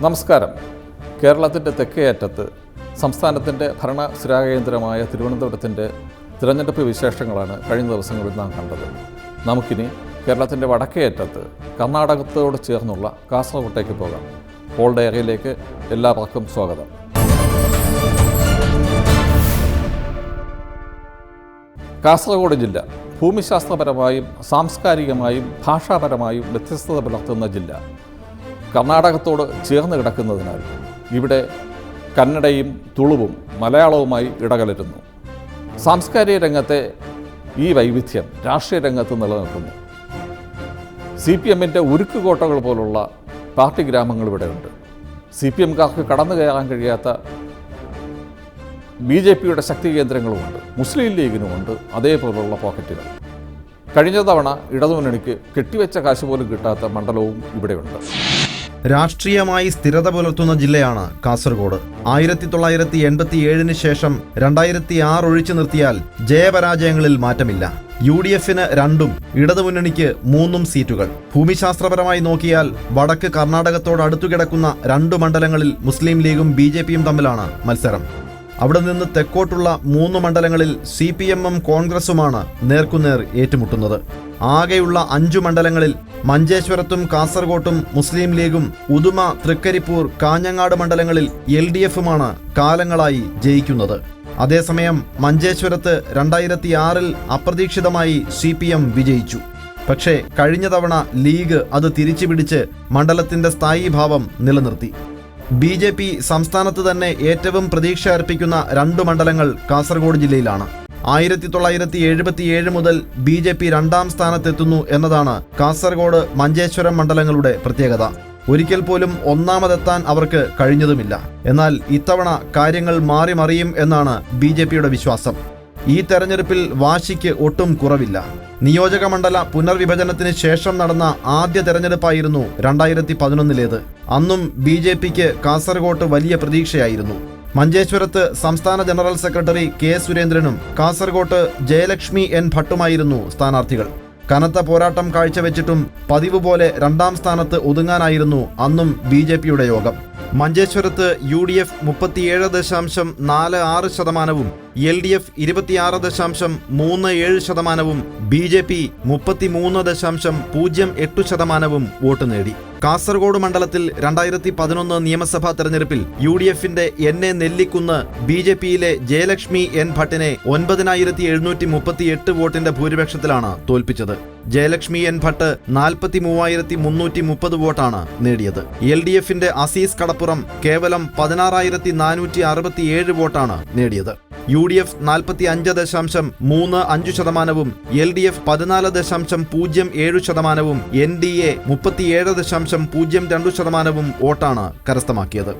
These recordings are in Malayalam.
നമസ്കാരം. കേരളത്തിന്റെ തെക്കേയറ്റത്ത് സംസ്ഥാനത്തിന്റെ ഭരണ സ്ഥിരാകേന്ദ്രമായ തിരുവനന്തപുരത്തിന്റെ തിരഞ്ഞെടുപ്പ് വിശേഷങ്ങളാണ് കഴിഞ്ഞ ദിവസങ്ങളിൽ നാം കണ്ടത്. നമുക്കിനി കേരളത്തിന്റെ വടക്കേയറ്റത്ത് കർണാടകത്തോട് ചേർന്നുള്ള കാസർഗോട്ടേക്ക് പോകാം. പോൾ ഡയറിയിലേക്ക് എല്ലാവർക്കും സ്വാഗതം. കാസർഗോഡ് ജില്ല ഭൂമിശാസ്ത്രപരമായും സാംസ്കാരികമായും ഭാഷാപരമായും വ്യത്യസ്തത പുലർത്തുന്ന ജില്ല. കർണാടകത്തോട് ചേർന്ന് കിടക്കുന്നതിനാൽ ഇവിടെ കന്നഡയും തുളുവും മലയാളവുമായി ഇടകലരുന്നു. സാംസ്കാരിക രംഗത്തെ ഈ വൈവിധ്യം രാഷ്ട്രീയ രംഗത്ത് നിലനിൽക്കുന്നു. സി പി എമ്മിന്റെ ഉരുക്കുകോട്ടകൾ പോലുള്ള പാർട്ടി ഗ്രാമങ്ങൾ ഇവിടെയുണ്ട്. സി പി എംകാർക്ക് കടന്നു കയറാൻ കഴിയാത്ത ബി ജെ പിയുടെ ശക്തി കേന്ദ്രങ്ങളുമുണ്ട്. മുസ്ലിം ലീഗിനുമുണ്ട് അതേപോലുള്ള പോക്കറ്റുകൾ. കഴിഞ്ഞ തവണ ഇടതുമുന്നണിക്ക് കെട്ടിവെച്ച കാശ് പോലും കിട്ടാത്ത മണ്ഡലവും ഇവിടെയുണ്ട്. രാഷ്ട്രീയമായി സ്ഥിരത പുലർത്തുന്ന ജില്ലയാണ് കാസർഗോഡ്. ആയിരത്തി തൊള്ളായിരത്തി എൺപത്തി ഏഴിന് ശേഷം രണ്ടായിരത്തി ആറ് ഒഴിച്ചു നിർത്തിയാൽ ജയപരാജയങ്ങളിൽ മാറ്റമില്ല. യു ഡി എഫിന് രണ്ടും ഇടതുമുന്നണിക്ക് മൂന്നും സീറ്റുകൾ. ഭൂമിശാസ്ത്രപരമായി നോക്കിയാൽ വടക്ക് കർണാടകത്തോട് അടുത്തുകിടക്കുന്ന രണ്ടു മണ്ഡലങ്ങളിൽ മുസ്ലിം ലീഗും ബി തമ്മിലാണ് മത്സരം. അവിടെ നിന്ന് തെക്കോട്ടുള്ള മൂന്ന് മണ്ഡലങ്ങളിൽ സി പി എമ്മും കോൺഗ്രസുമാണ് നേർക്കുനേർ ഏറ്റുമുട്ടുന്നത്. ആകെയുള്ള അഞ്ചു മണ്ഡലങ്ങളിൽ മഞ്ചേശ്വരത്തും കാസർകോട്ടും മുസ്ലിം ലീഗും ഉദുമ തൃക്കരിപ്പൂർ കാഞ്ഞങ്ങാട് മണ്ഡലങ്ങളിൽ എൽ ഡി എഫുമാണ് കാലങ്ങളായി ജയിക്കുന്നത്. അതേസമയം മഞ്ചേശ്വരത്ത് രണ്ടായിരത്തി ആറിൽ അപ്രതീക്ഷിതമായി സി പി എം വിജയിച്ചു. പക്ഷേ കഴിഞ്ഞ തവണ ലീഗ് അത് തിരിച്ചു പിടിച്ച് മണ്ഡലത്തിന്റെ സ്ഥായീഭാവം നിലനിർത്തി. ബി ജെ പി സംസ്ഥാനത്ത് തന്നെ ഏറ്റവും പ്രതീക്ഷ അർപ്പിക്കുന്ന രണ്ട് മണ്ഡലങ്ങൾ കാസർഗോഡ് ജില്ലയിലാണ്. ആയിരത്തി തൊള്ളായിരത്തി എഴുപത്തിയേഴ് മുതൽ ബി ജെ പി രണ്ടാം സ്ഥാനത്തെത്തുന്നു എന്നതാണ് കാസർഗോഡ് മഞ്ചേശ്വരം മണ്ഡലങ്ങളുടെ പ്രത്യേകത. ഒരിക്കൽ പോലും ഒന്നാമതെത്താൻ അവർക്ക് കഴിഞ്ഞതുമില്ല. എന്നാൽ ഇത്തവണ കാര്യങ്ങൾ മാറി മറിയും എന്നാണ് ബി ജെ പിയുടെ വിശ്വാസം. ഈ തെരഞ്ഞെടുപ്പിൽ വാശിക്ക് ഒട്ടും കുറവില്ല. നിയോജക മണ്ഡല പുനർവിഭജനത്തിന് ശേഷം നടന്ന ആദ്യ തെരഞ്ഞെടുപ്പായിരുന്നു രണ്ടായിരത്തി പതിനൊന്നിലേത് അന്നും ബി ജെ പിക്ക് കാസർഗോട്ട് വലിയ പ്രതീക്ഷയായിരുന്നു. മഞ്ചേശ്വരത്ത് സംസ്ഥാന ജനറൽ സെക്രട്ടറി കെ സുരേന്ദ്രനും കാസർകോട്ട് ജയലക്ഷ്മി എൻ ഭട്ടുമായിരുന്നു സ്ഥാനാർത്ഥികൾ. കനത്ത പോരാട്ടം കാഴ്ചവെച്ചിട്ടും പതിവ് പോലെ രണ്ടാം സ്ഥാനത്ത് ഒതുങ്ങാനായിരുന്നു അന്നും ബി ജെ പിയുടെ യോഗം. മഞ്ചേശ്വരത്ത് യു ഡി എഫ് മുപ്പത്തിയേഴ് ദശാംശം നാല് ആറ് ശതമാനവും എൽ ഡി എഫ് ഇരുപത്തിയാറ് ദശാംശം മൂന്ന് ഏഴ് ശതമാനവും ബി ജെ പി മുപ്പത്തിമൂന്ന് ദശാംശം പൂജ്യം എട്ട് ശതമാനവും വോട്ട് നേടി. കാസർഗോഡ് മണ്ഡലത്തിൽ രണ്ടായിരത്തി പതിനൊന്ന് നിയമസഭാ തെരഞ്ഞെടുപ്പിൽ യു ഡി എഫിന്റെ N A Nellikkunnu B J പിയിലെ ജയലക്ഷ്മി എൻ ഭട്ടിനെ ഒൻപതിനായിരത്തി എഴുന്നൂറ്റി മുപ്പത്തി എട്ട് വോട്ടിന്റെ ഭൂരിപക്ഷത്തിലാണ് തോൽപ്പിച്ചത്. ജയലക്ഷ്മി എൻ ഭട്ട് നാൽപ്പത്തി മൂവായിരത്തി മുന്നൂറ്റി മുപ്പത് വോട്ടാണ് നേടിയത്. എൽ ഡി എഫിന്റെ അസീസ് കടപ്പുറം കേവലം പതിനാറായിരത്തി നാനൂറ്റി അറുപത്തിയേഴ് വോട്ടാണ് നേടിയത്. യു ഡി എഫ് നാൽപ്പത്തി അഞ്ച് ദശാംശം മൂന്ന് അഞ്ച് ശതമാനവും എൽ ഡി എഫ് പതിനാല് ദശാംശം പൂജ്യം ഏഴ് ശതമാനവും എൻ ഡി എ മുപ്പത്തിയേഴ് ദശാംശം പൂജ്യം രണ്ട് ശതമാനവും വോട്ടാണ് കരസ്ഥമാക്കിയത്.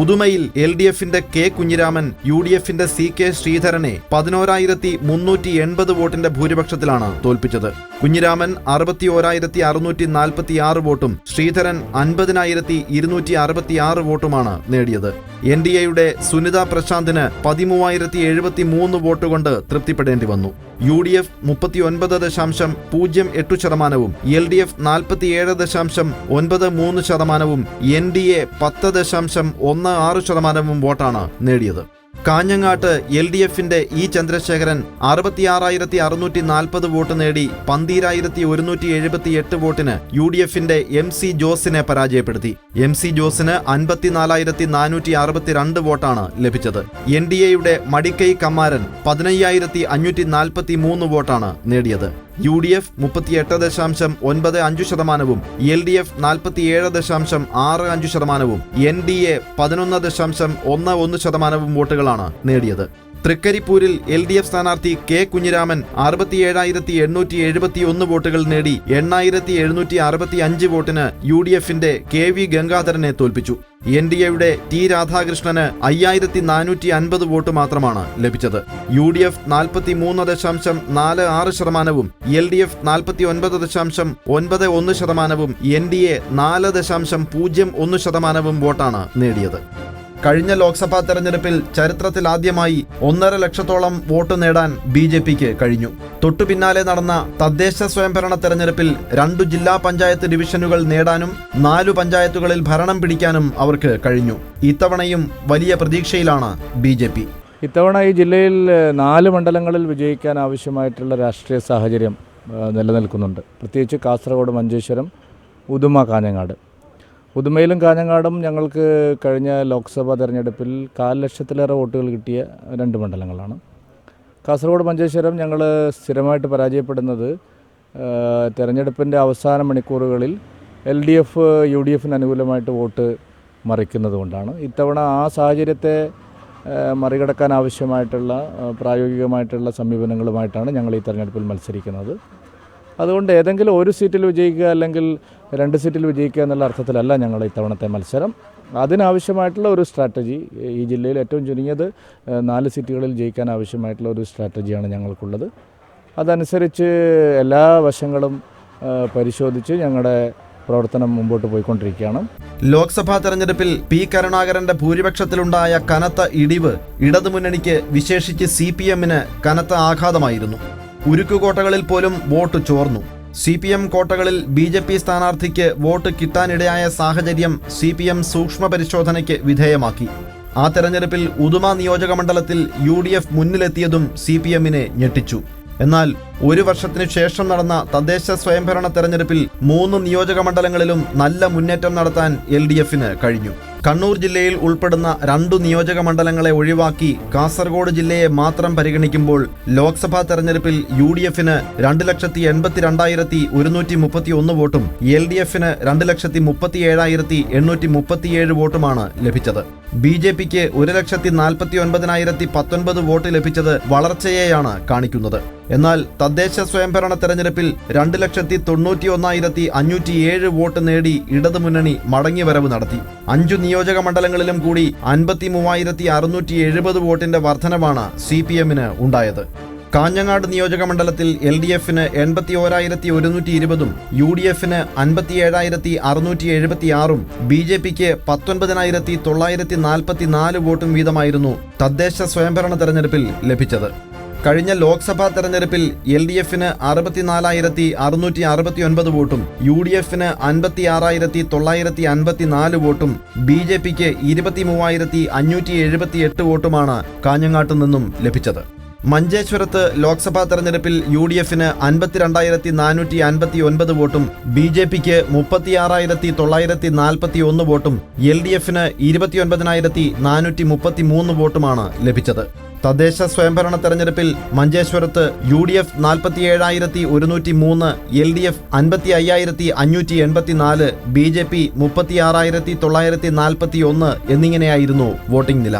ഉദുമയിൽ എൽ ഡി എഫിന്റെ കെ കുഞ്ഞിരാമൻ യു ഡി എഫിന്റെ സി കെ ശ്രീധരനെ പതിനോരായിരത്തി മുന്നൂറ്റി എൺപത് വോട്ടിന്റെ ഭൂരിപക്ഷത്തിലാണ് തോൽപ്പിച്ചത്. കുഞ്ഞിരാമൻ അറുപത്തി ഓരായിരത്തി അറുന്നൂറ്റി നാൽപ്പത്തി ആറ് വോട്ടും ശ്രീധരൻ അൻപതിനായിരത്തി ഇരുന്നൂറ്റി അറുപത്തി ആറ് വോട്ടുമാണ് നേടിയത്. എൻ ഡി എയുടെ സുനിത പ്രശാന്തിന് പതിമൂവായിരത്തി എഴുപത്തി മൂന്ന് വോട്ട് കൊണ്ട് തൃപ്തിപ്പെടേണ്ടി വന്നു യു ഡി എഫ് മുപ്പത്തി ഒൻപത് ദശാംശം പൂജ്യം എട്ട് ശതമാനവും എൽ ഡി എഫ് നാൽപ്പത്തിയേഴ് ദശാംശം ഒൻപത് മൂന്ന് ശതമാനവും എൻ ഡി എ പത്ത് ദശാംശം ഒന്ന് ആറ് ശതമാനവും വോട്ടാണ് നേടിയത്. കാഞ്ഞങ്ങാട്ട് എൽ ഡി എഫിന്റെ ഇ ചന്ദ്രശേഖരൻ അറുപത്തിയാറായിരത്തി അറുന്നൂറ്റി നാൽപ്പത് വോട്ട് നേടി പന്തീരായിരത്തി ഒരുന്നൂറ്റി എഴുപത്തി എട്ട് വോട്ടിന് യു ഡി എഫിന്റെ എം സി ജോസിനെ പരാജയപ്പെടുത്തി. എം സി ജോസിന് അൻപത്തിനാലായിരത്തി നാനൂറ്റി അറുപത്തിരണ്ട് വോട്ടാണ് ലഭിച്ചത്. എൻ ഡി എയുടെ മടിക്കൈ കമ്മാരൻ പതിനയ്യായിരത്തി അഞ്ഞൂറ്റി നാൽപ്പത്തി മൂന്ന് വോട്ടാണ് നേടിയത്. യു ഡി എഫ് മുപ്പത്തിയെട്ട് ദശാംശം ഒൻപത് അഞ്ച് ശതമാനവും എൽ ഡി എഫ് നാൽപ്പത്തിയേഴ് ദശാംശം ആറ് അഞ്ച് ശതമാനവും എൻ ഡി എ പതിനൊന്ന് ദശാംശം ഒന്ന് ഒന്ന് ശതമാനവും വോട്ടുകളാണ് നേടിയത്. തൃക്കരിപ്പൂരിൽ എൽ ഡി എഫ് സ്ഥാനാർത്ഥി കെ കുഞ്ഞിരാമൻ അറുപത്തിയേഴായിരത്തി എണ്ണൂറ്റി എഴുപത്തി ഒന്ന് വോട്ടുകൾ നേടി എണ്ണായിരത്തി എഴുന്നൂറ്റി അറുപത്തി അഞ്ച് വോട്ടിന് യു ഡി എഫിന്റെ കെ വി ഗംഗാധരനെ തോൽപ്പിച്ചു. എൻ ഡി എയുടെ ടി രാധാകൃഷ്ണന് അയ്യായിരത്തി നാനൂറ്റി അൻപത് വോട്ട് മാത്രമാണ് ലഭിച്ചത്. യു ഡി എഫ് നാൽപ്പത്തി മൂന്ന് ദശാംശം നാല് ആറ് ശതമാനവും എൽ ഡി എഫ് നാൽപ്പത്തി ഒൻപത് ദശാംശം ഒൻപത് ഒന്ന് ശതമാനവും എൻ ഡി എ നാല് ദശാംശം പൂജ്യം ഒന്ന് ശതമാനവും വോട്ടാണ് നേടിയത്. കഴിഞ്ഞ ലോക്സഭാ തെരഞ്ഞെടുപ്പിൽ ചരിത്രത്തിലാദ്യമായി ഒന്നര ലക്ഷത്തോളം വോട്ട് നേടാൻ ബി ജെ പിക്ക് കഴിഞ്ഞു. തൊട്ടു പിന്നാലെ നടന്ന തദ്ദേശ സ്വയംഭരണ തെരഞ്ഞെടുപ്പിൽ രണ്ടു ജില്ലാ പഞ്ചായത്ത് ഡിവിഷനുകൾ നേടാനും നാലു പഞ്ചായത്തുകളിൽ ഭരണം പിടിക്കാനും അവർക്ക് കഴിഞ്ഞു. ഇത്തവണയും വലിയ പ്രതീക്ഷയിലാണ് ബി ജെ പി. ഇത്തവണ ഈ ജില്ലയിൽ നാല് മണ്ഡലങ്ങളിൽ വിജയിക്കാൻ ആവശ്യമായിട്ടുള്ള രാഷ്ട്രീയ സാഹചര്യം നിലനിൽക്കുന്നുണ്ട്. പ്രത്യേകിച്ച് കാസർഗോഡ് മഞ്ചേശ്വരം ഉദുമ കാഞ്ഞങ്ങാട്. ഉദുമയിലും കാഞ്ഞങ്ങാടും ഞങ്ങൾക്ക് കഴിഞ്ഞ ലോക്സഭാ തെരഞ്ഞെടുപ്പിൽ കാൽ ലക്ഷത്തിലേറെ വോട്ടുകൾ കിട്ടിയ രണ്ട് മണ്ഡലങ്ങളാണ്. കാസർഗോഡ് മഞ്ചേശ്വരം ഞങ്ങൾ സ്ഥിരമായിട്ട് പരാജയപ്പെടുന്നത് തെരഞ്ഞെടുപ്പിന്റെ അവസാന മണിക്കൂറുകളിൽ L D F U D എഫിന് അനുകൂലമായിട്ട് വോട്ട് മറിക്കുന്നത് കൊണ്ടാണ്. ഇത്തവണ ആ സാഹചര്യത്തെ മറികടക്കാൻ ആവശ്യമായിട്ടുള്ള പ്രായോഗികമായിട്ടുള്ള സമീപനങ്ങളുമായിട്ടാണ് ഞങ്ങൾ ഈ തെരഞ്ഞെടുപ്പിൽ മത്സരിക്കുന്നത്. അതുകൊണ്ട് ഏതെങ്കിലും ഒരു സീറ്റിൽ വിജയിക്കുക അല്ലെങ്കിൽ രണ്ട് സീറ്റിൽ വിജയിക്കുക എന്നുള്ള അർത്ഥത്തിലല്ല ഞങ്ങൾ ഇത്തവണത്തെ മത്സരം. അതിനാവശ്യമായിട്ടുള്ള ഒരു സ്ട്രാറ്റജി ഈ ജില്ലയിൽ ഏറ്റവും ചുരുങ്ങിയത് നാല് സീറ്റുകളിൽ ജയിക്കാൻ ആവശ്യമായിട്ടുള്ള ഒരു സ്ട്രാറ്റജിയാണ് ഞങ്ങൾക്കുള്ളത്. അതനുസരിച്ച് എല്ലാ വശങ്ങളും പരിശോധിച്ച് ഞങ്ങളുടെ പ്രവർത്തനം മുമ്പോട്ട് പോയിക്കൊണ്ടിരിക്കുകയാണ്. ലോക്സഭാ തെരഞ്ഞെടുപ്പിൽ പി കരുണാകരന്റെ ഭൂരിപക്ഷത്തിലുണ്ടായ കനത്ത ഇടിവ് ഇടതുമുന്നണിക്ക് വിശേഷിച്ച് സി പി എമ്മിന് കനത്ത ആഘാതമായിരുന്നു. ഉരുക്കുകോട്ടകളിൽ പോലും വോട്ട് ചോർന്നു. സി പി എം കോട്ടകളിൽ ബി ജെ പി സ്ഥാനാർത്ഥിക്ക് വോട്ട് കിട്ടാനിടയായ സാഹചര്യം സി പി എം സൂക്ഷ്മ പരിശോധനയ്ക്ക് വിധേയമാക്കി. ആ തെരഞ്ഞെടുപ്പിൽ ഉദുമ നിയോജകമണ്ഡലത്തിൽ യു ഡി എഫ് മുന്നിലെത്തിയതും സി പി എമ്മിനെ ഞെട്ടിച്ചു. എന്നാൽ ഒരു വർഷത്തിനു ശേഷം നടന്ന തദ്ദേശ സ്വയംഭരണ തെരഞ്ഞെടുപ്പിൽ മൂന്ന് നിയോജക മണ്ഡലങ്ങളിലും നല്ല മുന്നേറ്റം നടത്താൻ എൽ കഴിഞ്ഞു. കണ്ണൂർ ജില്ലയിൽ ഉൾപ്പെടുന്ന രണ്ടു നിയോജക മണ്ഡലങ്ങളെ ഒഴിവാക്കി കാസർഗോഡ് ജില്ലയെ മാത്രം പരിഗണിക്കുമ്പോൾ ലോക്സഭാ തെരഞ്ഞെടുപ്പിൽ യു ഡി എഫിന് രണ്ട് ലക്ഷത്തി എൺപത്തി രണ്ടായിരത്തി ഒരുന്നൂറ്റി മുപ്പത്തി ഒന്ന് വോട്ടും എൽ ഡി എഫിന് രണ്ട് ലക്ഷത്തി മുപ്പത്തി ഏഴായിരത്തി എണ്ണൂറ്റി മുപ്പത്തിയേഴ് വോട്ടുമാണ് ലഭിച്ചത്. ബി ജെ പിക്ക് ഒരു ലക്ഷത്തി നാൽപ്പത്തി ഒൻപതിനായിരത്തി പത്തൊൻപത് വോട്ട് ലഭിച്ചത് വളർച്ചയെയാണ് കാണിക്കുന്നത്. എന്നാൽ തദ്ദേശ സ്വയംഭരണ തെരഞ്ഞെടുപ്പിൽ രണ്ട് ലക്ഷത്തി തൊണ്ണൂറ്റി ഒന്നായിരത്തി അഞ്ഞൂറ്റി ഏഴ് വോട്ട് നേടി ഇടതുമുന്നണി മടങ്ങിവരവ് നടത്തി. അഞ്ചു നിയോജക മണ്ഡലങ്ങളിലും കൂടി അൻപത്തി മൂവായിരത്തി അറുന്നൂറ്റി എഴുപത് വോട്ടിന്റെ വർധനവാണ് സി പി എമ്മിന് ഉണ്ടായത്. കാഞ്ഞങ്ങാട് നിയോജക മണ്ഡലത്തിൽ എൽ ഡി എഫിന് എൺപത്തി ഓരായിരത്തി ഒരുന്നൂറ്റി ഇരുപതും യു ഡി എഫിന് അൻപത്തി ഏഴായിരത്തി അറുന്നൂറ്റി എഴുപത്തി ആറും ബി ജെ പിക്ക് പത്തൊൻപതിനായിരത്തി തൊള്ളായിരത്തി നാൽപ്പത്തി നാല് വോട്ടും വീതമായിരുന്നു തദ്ദേശ സ്വയംഭരണ തെരഞ്ഞെടുപ്പിൽ ലഭിച്ചത്. കഴിഞ്ഞ ലോക്സഭാ തെരഞ്ഞെടുപ്പിൽ എൽ ഡി എഫിന് അറുപത്തിനാലായിരത്തി അറുന്നൂറ്റി അറുപത്തി ഒൻപത് വോട്ടും യു ഡി എഫിന് അൻപത്തി ആറായിരത്തി തൊള്ളായിരത്തി അൻപത്തി നാല് വോട്ടും ബി ജെ പിക്ക് ഇരുപത്തി മൂവായിരത്തി അഞ്ഞൂറ്റി എഴുപത്തി എട്ട് വോട്ടുമാണ് കാഞ്ഞങ്ങാട്ട് നിന്നും ലഭിച്ചത്. മഞ്ചേശ്വരത്ത് ലോക്സഭാ തെരഞ്ഞെടുപ്പിൽ യു ഡി എഫിന് അൻപത്തിരണ്ടായിരത്തി നാനൂറ്റി അൻപത്തി ഒൻപത് വോട്ടും ബി ജെ പിക്ക് മുപ്പത്തിയാറായിരത്തി തൊള്ളായിരത്തി നാൽപ്പത്തി ഒന്ന് വോട്ടും എൽ ഡി എഫിന് ഇരുപത്തിയൊൻപതിനായിരത്തി നാനൂറ്റി മുപ്പത്തി മൂന്ന് വോട്ടുമാണ് ലഭിച്ചത്. തദ്ദേശ സ്വയംഭരണ തെരഞ്ഞെടുപ്പിൽ മഞ്ചേശ്വരത്ത് യു ഡി എഫ് നാൽപ്പത്തി ഏഴായിരത്തി ഒരുന്നൂറ്റി മൂന്ന് എൽ ഡി എഫ് അൻപത്തി അയ്യായിരത്തി അഞ്ഞൂറ്റി എൺപത്തി നാല് ബി ജെ പി മുപ്പത്തി ആറായിരത്തി തൊള്ളായിരത്തി നാൽപ്പത്തി ഒന്ന് എന്നിങ്ങനെയായിരുന്നു വോട്ടിംഗ് നില.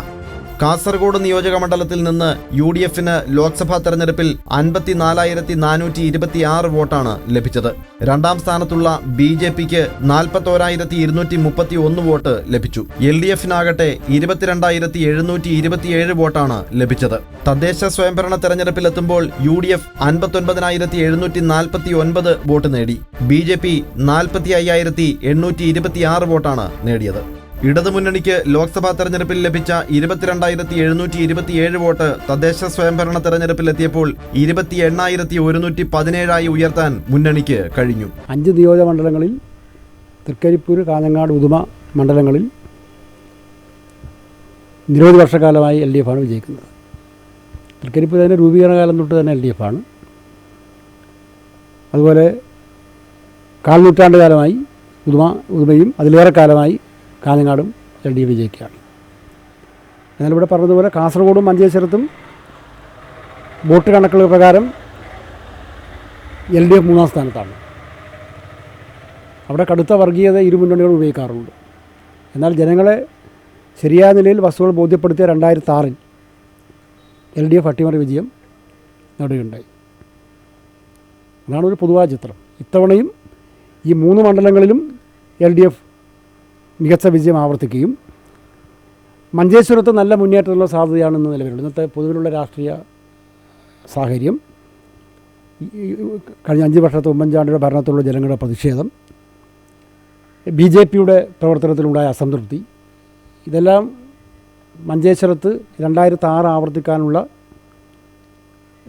കാസർഗോഡ് നിയോജക മണ്ഡലത്തിൽ നിന്ന് യു ഡി എഫിന് ലോക്സഭാ തെരഞ്ഞെടുപ്പിൽ അൻപത്തിനാലായിരത്തി നാനൂറ്റി ഇരുപത്തിയാറ് വോട്ടാണ് ലഭിച്ചത്. രണ്ടാം സ്ഥാനത്തുള്ള ബി ജെ പിക്ക് നാൽപ്പത്തോരായിരത്തി ഇരുന്നൂറ്റി മുപ്പത്തി ഒന്ന് വോട്ട് ലഭിച്ചു. എൽ ഡി എഫിനാകട്ടെ ഇരുപത്തിരണ്ടായിരത്തി എഴുന്നൂറ്റി ഇരുപത്തിയേഴ് വോട്ടാണ് ലഭിച്ചത്. തദ്ദേശ സ്വയംഭരണ തെരഞ്ഞെടുപ്പിലെത്തുമ്പോൾ യു ഡി എഫ് അൻപത്തൊൻപതിനായിരത്തി എഴുന്നൂറ്റി നാൽപ്പത്തി ഒൻപത് വോട്ട് നേടി. ബി ജെ പി നാൽപ്പത്തി അയ്യായിരത്തി എണ്ണൂറ്റി ഇരുപത്തിയാറ് വോട്ടാണ് നേടിയത്. ഇടതുമുന്നണിക്ക് ലോക്സഭാ തെരഞ്ഞെടുപ്പിൽ ലഭിച്ച ഇരുപത്തിരണ്ടായിരത്തി എഴുന്നൂറ്റി ഇരുപത്തിയേഴ് വോട്ട് തദ്ദേശ സ്വയംഭരണ തെരഞ്ഞെടുപ്പിൽ എത്തിയപ്പോൾ ഇരുപത്തി എണ്ണായിരത്തി ഒരുന്നൂറ്റി പതിനേഴായി ഉയർത്താൻ മുന്നണിക്ക് കഴിഞ്ഞു. അഞ്ച് നിയോജക മണ്ഡലങ്ങളിൽ തൃക്കരിപ്പൂർ കാഞ്ഞങ്ങാട് ഉദുമ മണ്ഡലങ്ങളിൽ നിരവധി വർഷകാലമായി എൽ ഡി എഫാണ് വിജയിക്കുന്നത്. തൃക്കരിപ്പൂർ രൂപീകരണ കാലം തൊട്ട് തന്നെ എൽ ഡി എഫാണ് അതുപോലെ കാൽ നൂറ്റാണ്ട് കാലമായി ഉദുമ ഉദുമയും അതിലേറെ കാലമായി കാഞ്ഞങ്ങാടും എൽ ഡി വിജയിക്കുകയാണ് എന്നാൽ ഇവിടെ പറഞ്ഞതുപോലെ കാസർഗോഡും മഞ്ചേശ്വരത്തും വോട്ട് കണക്കുകൾ പ്രകാരം എൽ ഡി എഫ് മൂന്നാം സ്ഥാനത്താണ്. അവിടെ കടുത്ത വർഗീയത ഇരു മുന്നണികളും ഉപയോഗിക്കാറുണ്ട്. എന്നാൽ ജനങ്ങളെ ശരിയായ നിലയിൽ വസ്തുക്കൾ ബോധ്യപ്പെടുത്തിയ രണ്ടായിരത്തി ആറിൽ എൽ ഡി എഫ് അട്ടിമറി വിജയം നേടുകയുണ്ടായി. അതാണ് ഒരു പൊതുവായ ചിത്രം. ഇത്തവണയും ഈ മൂന്ന് മണ്ഡലങ്ങളിലും എൽ ഡി എഫ് മികച്ച വിജയം ആവർത്തിക്കുകയും മഞ്ചേശ്വരത്ത് നല്ല മുന്നേറ്റത്തിനുള്ള സാധ്യതയാണെന്ന് നിലവിലുണ്ട്. ഇന്നത്തെ പൊതുവിലുള്ള രാഷ്ട്രീയ സാഹചര്യം കഴിഞ്ഞ അഞ്ച് വർഷത്തെ ഉമ്മൻചാണ്ടിയുടെ ഭരണത്തിലുള്ള ജനങ്ങളുടെ പ്രതിഷേധം ബി ജെ പിയുടെ പ്രവർത്തനത്തിലുണ്ടായ അസംതൃപ്തി ഇതെല്ലാം മഞ്ചേശ്വരത്ത് രണ്ടായിരത്തി ആറ് ആവർത്തിക്കാനുള്ള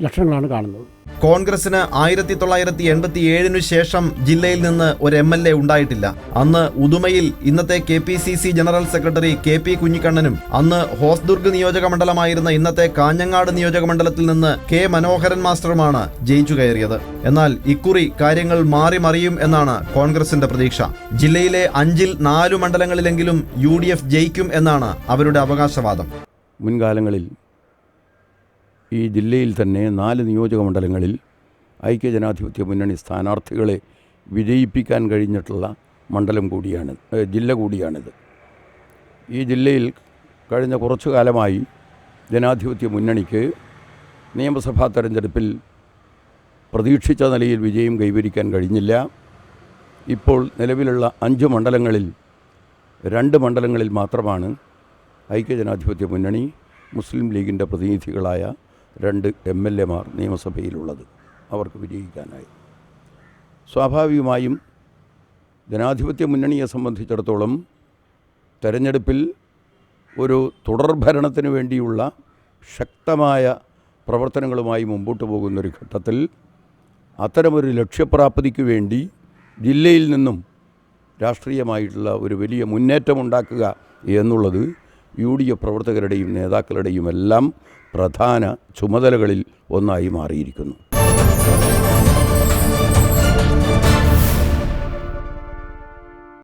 ലക്ഷണങ്ങളാണ് കാണുന്നത്. കോൺഗ്രസിന് ആയിരത്തി തൊള്ളായിരത്തി എൺപത്തി ഏഴിനു ശേഷം ജില്ലയിൽ നിന്ന് ഒരു എം എൽ എ ഉണ്ടായിട്ടില്ല. അന്ന് ഉദുമയിൽ ഇന്നത്തെ K P C C general secretary K P കുഞ്ഞിക്കണ്ണനും അന്ന് ഹോസ്ദുർഗ് നിയോജക മണ്ഡലമായിരുന്ന ഇന്നത്തെ കാഞ്ഞങ്ങാട് നിയോജക മണ്ഡലത്തിൽ നിന്ന് കെ മനോഹരൻ മാസ്റ്ററുമാണ് ജയിച്ചു കയറിയത്. എന്നാൽ ഇക്കുറി കാര്യങ്ങൾ മാറി മറിയും എന്നാണ് കോൺഗ്രസിന്റെ പ്രതീക്ഷ. ജില്ലയിലെ അഞ്ചിൽ നാലു മണ്ഡലങ്ങളിലെങ്കിലും യു ഡി എഫ് ജയിക്കും എന്നാണ് അവരുടെ അവകാശവാദം. മുൻകാലങ്ങളിൽ ഈ ജില്ലയിൽ തന്നെ നാല് നിയോജക മണ്ഡലങ്ങളിൽ ഐക്യജനാധിപത്യ മുന്നണി സ്ഥാനാർത്ഥികളെ വിജയിപ്പിക്കാൻ കഴിഞ്ഞിട്ടുള്ള മണ്ഡലം കൂടിയാണ് ജില്ല കൂടിയാണിത്. ഈ ജില്ലയിൽ കഴിഞ്ഞ കുറച്ചു കാലമായി ജനാധിപത്യ മുന്നണിക്ക് നിയമസഭാ തെരഞ്ഞെടുപ്പിൽ പ്രതീക്ഷിച്ച നിലയിൽ വിജയം കൈവരിക്കാൻ കഴിഞ്ഞില്ല. ഇപ്പോൾ നിലവിലുള്ള അഞ്ച് മണ്ഡലങ്ങളിൽ രണ്ട് മണ്ഡലങ്ങളിൽ മാത്രമാണ് ഐക്യജനാധിപത്യ മുന്നണി മുസ്ലിം ലീഗിന്റെ പ്രതിനിധികളായ രണ്ട് എം എൽ എമാർ നിയമസഭയിലുള്ളത്. അവർക്ക് വിജയിക്കാനായി. സ്വാഭാവികമായും ജനാധിപത്യ മുന്നണിയെ സംബന്ധിച്ചിടത്തോളം തെരഞ്ഞെടുപ്പിൽ ഒരു തുടർഭരണത്തിന് വേണ്ടിയുള്ള ശക്തമായ പ്രവർത്തനങ്ങളുമായി മുമ്പോട്ട് പോകുന്നൊരു ഘട്ടത്തിൽ അത്തരമൊരു ലക്ഷ്യപ്രാപ്തിക്ക് വേണ്ടി ജില്ലയിൽ നിന്നും രാഷ്ട്രീയമായിട്ടുള്ള ഒരു വലിയ മുന്നേറ്റമുണ്ടാക്കുക എന്നുള്ളത് യു ഡി എഫ് പ്രവർത്തകരുടെയും നേതാക്കളുടെയും എല്ലാം പ്രധാന ചുമതലകളിൽ ഒന്നായി മാറിയിരിക്കുന്നു.